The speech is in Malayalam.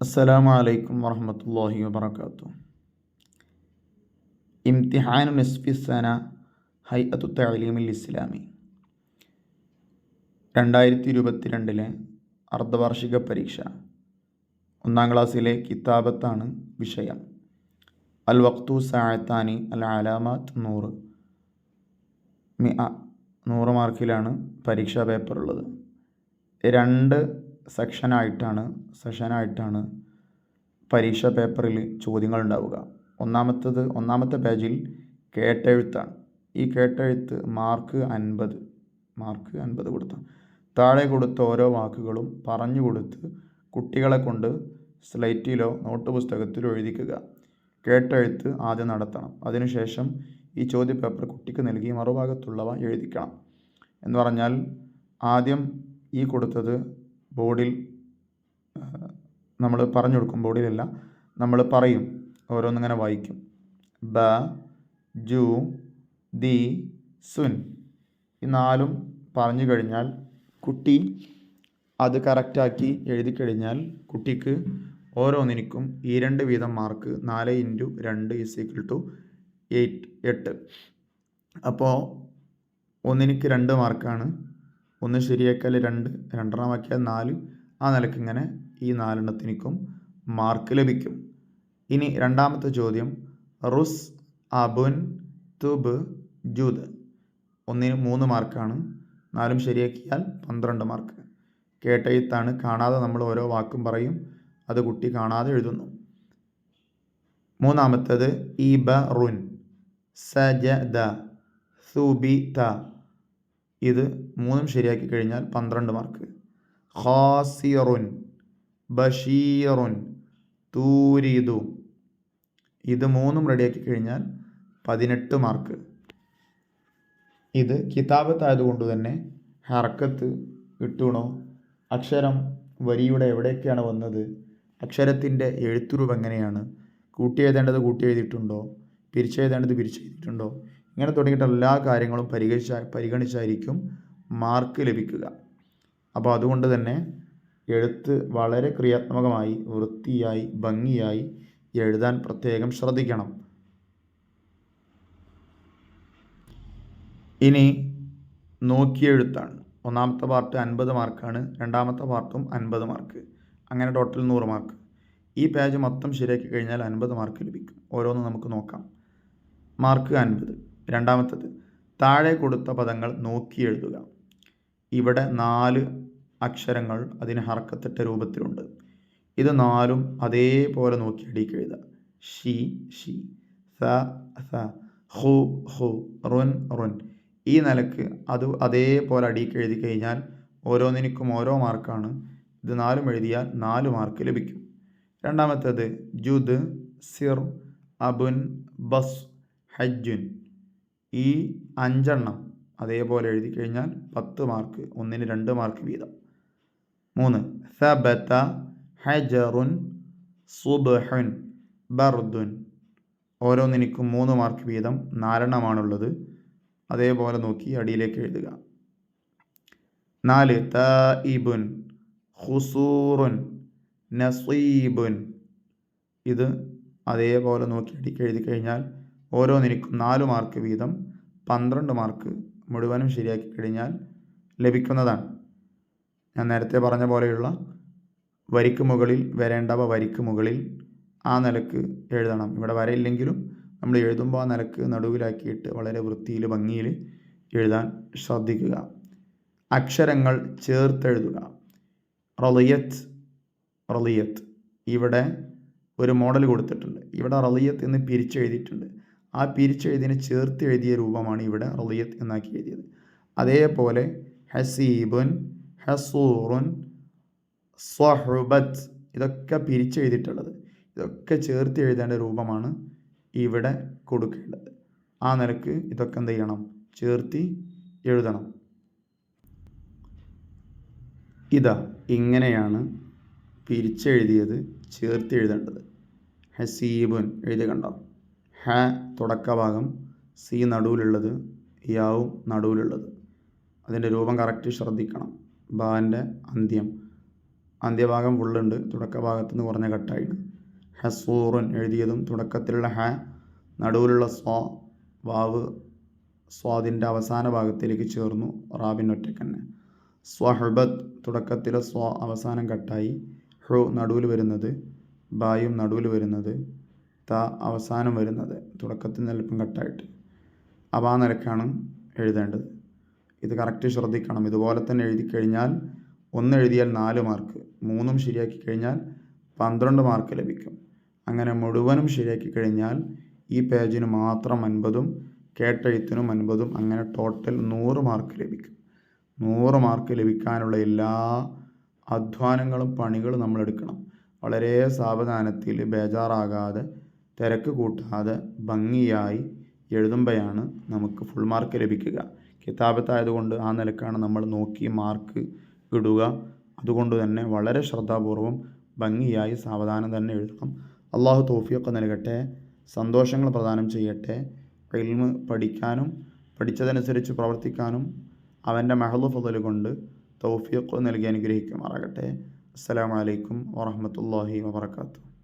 അസ്സലാമു അലൈക്കും വറഹമത്തല്ലാഹി വബർക്കാത്തു ഇംതിഹാനു ഹൈ ഹൈഅത്തു തലീമിൽ ഇസ്ലാമി. രണ്ടായിരത്തി ഇരുപത്തിരണ്ടിലെ അർദ്ധവാർഷിക പരീക്ഷ. ഒന്നാം ക്ലാസ്സിലെ കിതാബത്താണ് വിഷയം. അൽ വക്തു സായത്താനി അൽ അലാമാത്ത് നൂറ്. നൂറ് മാർക്കിലാണ് പരീക്ഷാ പേപ്പർ ഉള്ളത് രണ്ട് സെക്ഷനായിട്ടാണ് സെഷനായിട്ടാണ് പരീക്ഷാ പേപ്പറിൽ ചോദ്യങ്ങൾ ഉണ്ടാവുക ഒന്നാമത്തത് ഒന്നാമത്തെ പേജിൽ കേട്ടെഴുത്താണ്. ഈ കേട്ടെഴുത്ത് മാർക്ക് അൻപത് മാർക്ക് അൻപത് കൊടുത്ത താഴെ കൊടുത്ത ഓരോ വാക്കുകളും പറഞ്ഞു കൊടുത്ത് കുട്ടികളെ കൊണ്ട് സ്ലൈറ്റിലോ നോട്ട് പുസ്തകത്തിലോ എഴുതിക്കുക. കേട്ടെഴുത്ത് ആദ്യം നടത്തണം. അതിനുശേഷം ഈ ചോദ്യ പേപ്പർ കുട്ടിക്ക് നൽകി മറുഭാഗത്തുള്ളവ എഴുതിക്കണം. എന്ന് പറഞ്ഞാൽ ആദ്യം ഈ കൊടുത്തത് ബോർഡിൽ നമ്മൾ പറഞ്ഞു കൊടുക്കും. ബോർഡിലല്ല നമ്മൾ പറയും. ഓരോന്നിങ്ങനെ വായിക്കും. ബ ജു ദി സുൻ. ഈ നാലും പറഞ്ഞു കഴിഞ്ഞാൽ കുട്ടി അത് കറക്റ്റാക്കി എഴുതി കഴിഞ്ഞാൽ കുട്ടിക്ക് ഓരോന്നിനും ഈ രണ്ട് വീതം മാർക്ക് നാല് ഇന്റു രണ്ട് ഈസ് ഈക്വൽ ടു എയ്റ്റ് എട്ട്. അപ്പോൾ ഒന്നിനിക്ക് രണ്ട് മാർക്കാണ് ഒന്ന് ശരിയാക്കിയാൽ രണ്ട് രണ്ടെണ്ണമാക്കിയാൽ നാല്. ആ നിലയ്ക്ക് ഇങ്ങനെ ഈ നാലെണ്ണത്തിനും മാർക്ക് ലഭിക്കും. ഇനി രണ്ടാമത്തെ ചോദ്യം. റുസ് അബുൻ തുബ് ജൂദ്. ഒന്നിന് മൂന്ന് മാർക്കാണ്. നാലും ശരിയാക്കിയാൽ പന്ത്രണ്ട് മാർക്ക്. കേട്ടയത്താണ് കാണാതെ നമ്മൾ ഓരോ വാക്കും പറയും. അത് കുട്ടി കാണാതെ എഴുതുന്നു. മൂന്നാമത്തേത്. ഇബ റുൻ. സജ ദ. സുബി ത. ഇത് മൂന്നും ശരിയാക്കി കഴിഞ്ഞാൽ പന്ത്രണ്ട് മാർക്ക് ഖാസിറുൻ ബഷീറുൻ തൂരിദു. ഇത് മൂന്നും റെഡിയാക്കി കഴിഞ്ഞാൽ പതിനെട്ട് മാർക്ക് ഇത് കിതാബത്തായതുകൊണ്ട് തന്നെ ഹർക്കത്ത് ഇട്ടുണോ അക്ഷരം വരിയുടെ എവിടെയൊക്കെയാണ് വന്നത്? അക്ഷരത്തിന്റെ എഴുത്തുരൂപം എങ്ങനെയാണ്? കൂട്ടി എഴുതേണ്ടത് കൂട്ടി എഴുതിയിട്ടുണ്ടോ? പിരിച്ചെഴുതേണ്ടത് പിരിച്ചെഴുതിയിട്ടുണ്ടോ? ഇങ്ങനെ തുടങ്ങിയിട്ട് എല്ലാ കാര്യങ്ങളും പരിഗണിച്ച പരിഗണിച്ചായിരിക്കും മാർക്ക് ലഭിക്കുക. അപ്പോൾ അതുകൊണ്ട് തന്നെ എഴുത്ത് വളരെ ക്രിയാത്മകമായി വൃത്തിയായി ഭംഗിയായി എഴുതാൻ പ്രത്യേകം ശ്രദ്ധിക്കണം. ഇനി നോക്കിയെഴുത്താണ് ഒന്നാമത്തെ പാർട്ട് അൻപത് മാർക്കാണ് രണ്ടാമത്തെ പാർട്ടും അൻപത് മാർക്ക്. അങ്ങനെ ടോട്ടൽ നൂറ് മാർക്ക്. ഈ പേജ് മൊത്തം ശരിയാക്കി കഴിഞ്ഞാൽ അൻപത് മാർക്ക് ലഭിക്കും. ഓരോന്നും നമുക്ക് നോക്കാം. മാർക്ക് അൻപത്. രണ്ടാമത്തത് താഴെ കൊടുത്ത പദങ്ങൾ നോക്കി എഴുതുക. ഇവിടെ നാല് അക്ഷരങ്ങൾ അതിന് ഹർക്കത്തിട്ട രൂപത്തിലുണ്ട്. ഇത് നാലും അതേപോലെ നോക്കി അടിക്ക് എഴുതുക. ഷി ഷി സ സ ഹു ഹു റുൻ റുൻ. ഈ നിലയ്ക്ക് അത് അതേപോലെ അടിക്ക് എഴുതി കഴിഞ്ഞാൽ ഓരോന്നിനും ഓരോ മാർക്കാണ്. ഇത് നാലും എഴുതിയാൽ നാല് മാർക്ക് ലഭിക്കും. രണ്ടാമത്തേത് ജുദ് സിർ അബുൻ ബസ് ഹജ്ജുൻ. ഈ അഞ്ചെണ്ണം അതേപോലെ എഴുതി കഴിഞ്ഞാൽ പത്ത് മാർക്ക് ഒന്നിന് രണ്ട് മാർക്ക് വീതം. മൂന്ന് സബത്ത ഹജറുൻ സുബഹുൻ ബർദുൻ. ഓരോന്നിനും മൂന്ന് മാർക്ക് വീതം നാലെണ്ണമാണുള്ളത്. അതേപോലെ നോക്കി അടിയിലേക്ക് എഴുതുക. നാല് തഇബുൻ ഹുസൂറുൻ നസീബുൻ. ഇത് അതേപോലെ നോക്കി അടിക്ക് എഴുതി കഴിഞ്ഞാൽ ഓരോന്നിനും നാല് മാർക്ക് വീതം പന്ത്രണ്ട് മാർക്ക് മുഴുവനും ശരിയാക്കി കഴിഞ്ഞാൽ ലഭിക്കുന്നതാണ്. ഞാൻ നേരത്തെ പറഞ്ഞ പോലെയുള്ള വരിക്ക് മുകളിൽ വരേണ്ടവ വരിക്ക് മുകളിൽ ആ നിലയ്ക്ക് എഴുതണം. ഇവിടെ വരയില്ലെങ്കിലും നമ്മൾ എഴുതുമ്പോൾ ആ നിലയ്ക്ക് നടുവിലാക്കിയിട്ട് വളരെ വൃത്തിയിൽ ഭംഗിയിൽ എഴുതാൻ ശ്രദ്ധിക്കുക. അക്ഷരങ്ങൾ ചേർത്തെഴുതുക. റളിയത്ത് റളിയത്ത്. ഇവിടെ ഒരു മോഡൽ കൊടുത്തിട്ടുണ്ട്. ഇവിടെ റളിയത്ത് എന്ന് പിരിച്ചെഴുതിയിട്ടുണ്ട്. ആ പിരിച്ചെഴുതിനെ ചേർത്ത് എഴുതിയ രൂപമാണ് ഇവിടെ റളിയത്ത് എന്നാക്കി എഴുതിയത്. അതേപോലെ ഹസീബുൻ ഹസൂറുൻ സ്വഹുബത്ത് ഇതൊക്കെ പിരിച്ചെഴുതിയിട്ടുള്ളത്. ഇതൊക്കെ ചേർത്ത് എഴുതേണ്ട രൂപമാണ് ഇവിടെ കൊടുക്കേണ്ടത്. ആ നിലയ്ക്ക് ഇതൊക്കെ എന്ത് ചെയ്യണം? ചേർത്തി എഴുതണം. ഇതാ ഇങ്ങനെയാണ് പിരിച്ചെഴുതിയത് ചേർത്ത് എഴുതേണ്ടത്. ഹസീബുൻ എഴുതി കണ്ടോ? ഹ തുടക്കഭാഗം സി നടുവിലുള്ളത് യാവും നടുവിലുള്ളത്. അതിന്റെ രൂപം കറക്റ്റ് ശ്രദ്ധിക്കണം. ബാന്റെ അന്ത്യം. അന്ത്യഭാഗം ഫുള്ളുണ്ട് തുടക്ക ഭാഗത്ത് നിന്ന് കുറഞ്ഞ കട്ടായിട്ട്. ഹസൂറൻ എഴുതിയതും തുടക്കത്തിലുള്ള ഹ നടുവിലുള്ള സ്വാ വാവ് സ്വാദിന്റെ അവസാന ഭാഗത്തിലേക്ക് ചേർന്നു റാബിൻ ഒറ്റക്കന്നെ. സ്വഹബത്ത് തുടക്കത്തിലെ സ്വ അവസാനം കട്ടായി. ഹു നടുവിൽ വരുന്നത് ബായും നടുവിൽ വരുന്നത് ത അവസാനം വരുന്നത്. തുടക്കത്തിൽ നിന്ന് അല്പം കട്ടായിട്ട്. അപ്പോൾ ആ എഴുതേണ്ടത്. ഇത് കറക്റ്റ് ശ്രദ്ധിക്കണം. ഇതുപോലെ തന്നെ എഴുതി കഴിഞ്ഞാൽ ഒന്ന് എഴുതിയാൽ നാല് മാർക്ക് മൂന്നും ശരിയാക്കി കഴിഞ്ഞാൽ പന്ത്രണ്ട് മാർക്ക് ലഭിക്കും. അങ്ങനെ മുഴുവനും ശരിയാക്കി കഴിഞ്ഞാൽ ഈ പേജിന് മാത്രം അൻപതും കേട്ടെഴുത്തിനും അൻപതും അങ്ങനെ ടോട്ടൽ നൂറ് മാർക്ക് ലഭിക്കും. നൂറ് മാർക്ക് ലഭിക്കാനുള്ള എല്ലാ അധ്വാനങ്ങളും പണികളും നമ്മൾ എടുക്കണം. വളരെ സാവധാനത്തിൽ ബേജാറാകാതെ തിരക്ക് കൂട്ടാതെ ഭംഗിയായി എഴുതുമ്പോഴാണ് നമുക്ക് ഫുൾ മാർക്ക് ലഭിക്കുക. കിതാബത്തായതുകൊണ്ട് ആ നിലക്കാണ് നമ്മൾ നോക്കി മാർക്ക് ഇടുക. അതുകൊണ്ട് തന്നെ വളരെ ശ്രദ്ധാപൂർവം ഭംഗിയായി സാവധാനം തന്നെ എഴുതണം. അള്ളാഹു തോഫിയൊക്കെ നൽകട്ടെ. സന്തോഷങ്ങൾ പ്രദാനം ചെയ്യട്ടെ. ഇൽമ് പഠിക്കാനും പഠിച്ചതനുസരിച്ച് പ്രവർത്തിക്കാനും അവന്റെ മഹളു ഫതൽ കൊണ്ട് തൗഫീഖ് നൽകി അനുഗ്രഹിക്കുമാറാകട്ടെ. അസ്സലാമു അലൈക്കും വറഹ്മത്തുള്ളാഹി വബറകാതുഹു.